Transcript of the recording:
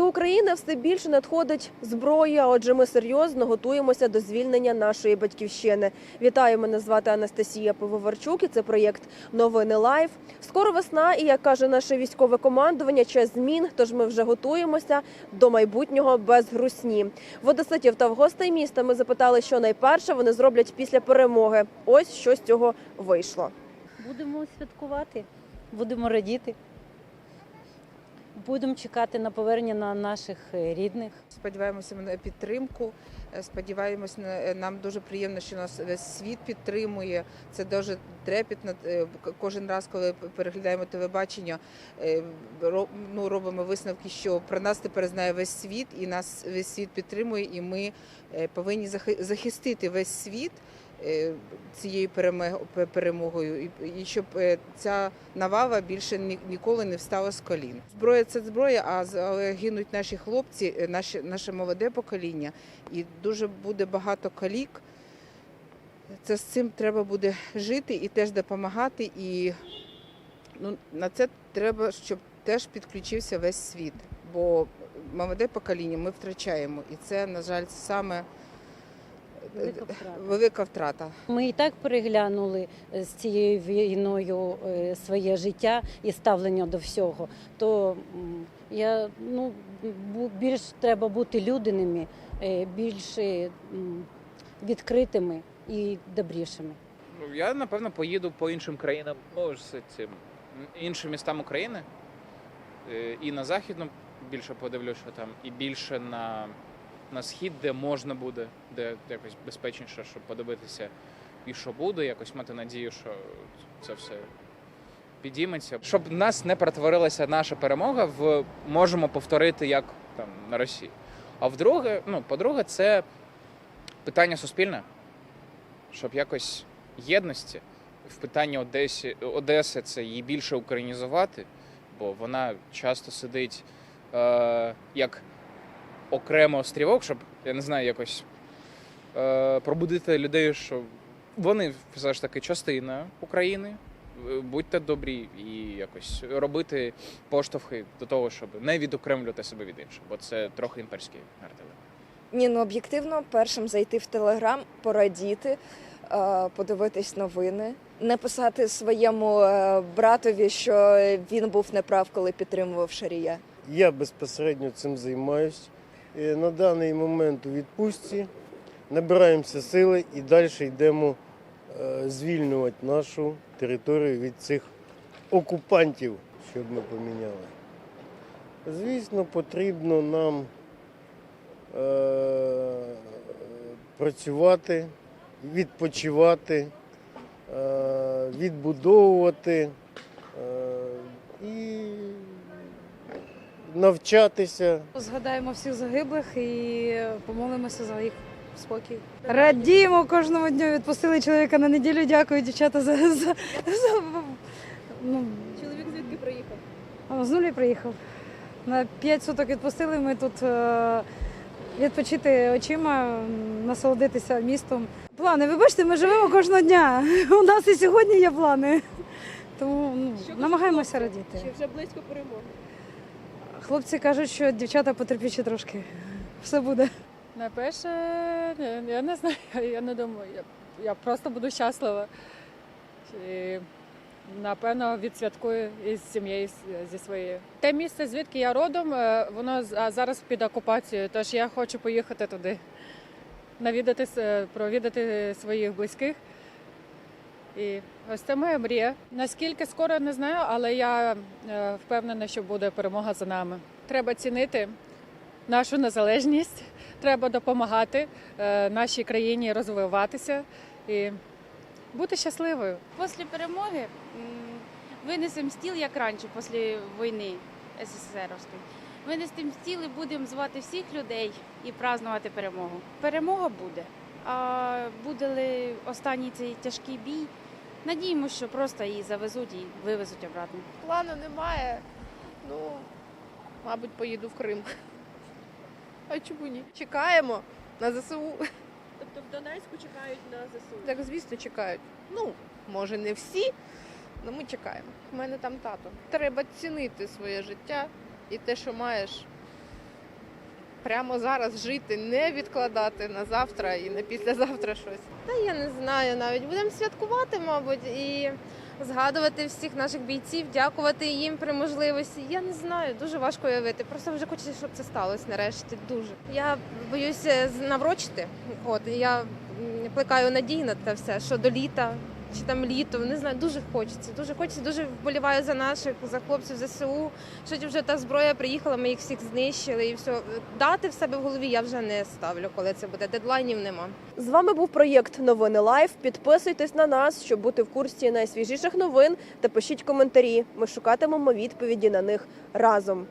До України все більше надходить зброї. Отже, ми серйозно готуємося до звільнення нашої батьківщини. Вітаю, мене звати Анастасія Пивоварчук. і Це проєкт Новини Лайф. Скоро весна, і як каже наше військове командування, час змін. Тож ми вже готуємося до майбутнього без грусні. В одеситів та в гостей міста ми запитали, що найперше вони зроблять після перемоги. Ось що з цього вийшло. Будемо святкувати, будемо радіти. Будемо чекати на повернення на наших е, рідних. Сподіваємося на підтримку. Е, Сподіваємось, е, нам дуже приємно, що нас весь світ підтримує. Це дуже трепетно. Е, Кожен раз, коли переглядаємо телебачення, ну, робимо висновки, що про нас тепер знає весь світ, і нас весь світ підтримує, і ми повинні захи- захистити весь світ. Е, Цією перемог- перемогою, і- щоб е, ця навава більше ніколи не встала з колін. Зброя це зброя, а гинуть наші хлопці, е, наші, наше молоде покоління, і дуже буде багато калік. Це з цим треба буде жити і теж допомагати. І ну, на це треба, щоб теж підключився весь світ. Бо молоде покоління ми втрачаємо. І це, на жаль, саме Велика втрата. велика втрата. Ми і так переглянули е, з цією війною е, своє життя і ставлення до всього. То я ну більш треба бути людяними, е, більш е, відкритими і добрішими. Ну, я напевно поїду по іншим країнам, ну з цим іншим містам України. Е, І на західну більше подивлюся, що там, і більше на, на схід, де можна буде, де якось безпечніше, щоб подивитися, і що буде, якось мати надію, що це все підійметься. Щоб нас не перетворилася наша перемога в можемо повторити як там на Росії. А вдруге, ну, по-друге, це питання суспільне, щоб якось єдності в питанні Одесі, Одеси це її більше українізувати, бо вона часто сидить е, як окремо острівок, щоб я не знаю, якось е, пробудити людей, що вони все ж таки частина України. Е, Будьте добрі і якось робити поштовхи до того, щоб не відокремлювати себе від інших, бо це трохи імперський наративи. Ні, ну об'єктивно, першим зайти в Телеграм, порадіти, е, подивитись новини, написати своєму е, братові, що він був неправ, коли підтримував Шарія. Я безпосередньо цим займаюсь. Е, На даний момент у відпустці набираємося сили і далі йдемо е, звільнювати нашу територію від цих окупантів, щоб ми поміняли. Звісно, потрібно нам е, працювати, відпочивати, е, відбудовувати е, і навчатися. Згадаємо всіх загиблих і помолимося за їх спокій. Радіємо кожному дню. Відпустили чоловіка на неділю. Дякую, дівчата, за, за, за ну, Чоловік звідки приїхав? з нулі приїхав. На 5 суток відпустили. Ми тут е, відпочити очима, насолодитися містом. Плани, ви бачите, ми живемо кожного дня. У нас і сьогодні є плани. Тому ну, намагаємося радіти. Чи вже близько перемоги? Хлопці кажуть, що дівчата потерпіть трошки. Все буде. Найперше, я не знаю, я не думаю. Я, я просто буду щаслива. І, напевно, відсвяткую із сім'єю зі своєю. Те місце, звідки я родом, е, воно зараз під окупацією, тож я хочу поїхати туди, навідати, провідати своїх близьких. І ось це моя мрія. Наскільки скоро не знаю, але я е, впевнена, що буде перемога за нами. Треба цінити нашу незалежність. Треба допомагати е, нашій країні розвиватися і бути щасливою. Після перемоги винесемо стіл, як раніше, після війни СССРівської. Винесемо стіл і будемо звати всіх людей і празднувати перемогу. Перемога буде. А буде ли останній цей тяжкий бій? Надіємося, що просто її завезуть і вивезуть обратно. Плану немає. Ну, мабуть, поїду в Крим. А чому ні? Чекаємо на ЗСУ. Тобто в Донецьку чекають на ЗСУ. Так, звісно, чекають. Ну, може, не всі, але ми чекаємо. У мене там тато. Треба цінити своє життя і те, що маєш, прямо зараз жити, не відкладати на завтра і на післязавтра щось. Та я не знаю навіть. Будемо святкувати, мабуть, і згадувати всіх наших бійців, дякувати їм при можливості. Я не знаю, дуже важко уявити. Просто вже хочеться, щоб це сталося нарешті. Дуже. Я боюся наврочити. От я плекаю надії на те все, що до літа. Чи там літом, не знаю, дуже хочеться. Дуже хочеться, дуже вболіваю за наших, за хлопців ЗСУ. Що вже та зброя приїхала, ми їх всіх знищили і все. Дати в себе в голові я вже не ставлю, коли це буде. Дедлайнів нема. З вами був проєкт Новини Лайф. Підписуйтесь на нас, щоб бути в курсі найсвіжіших новин та пишіть коментарі. Ми шукатимемо відповіді на них разом.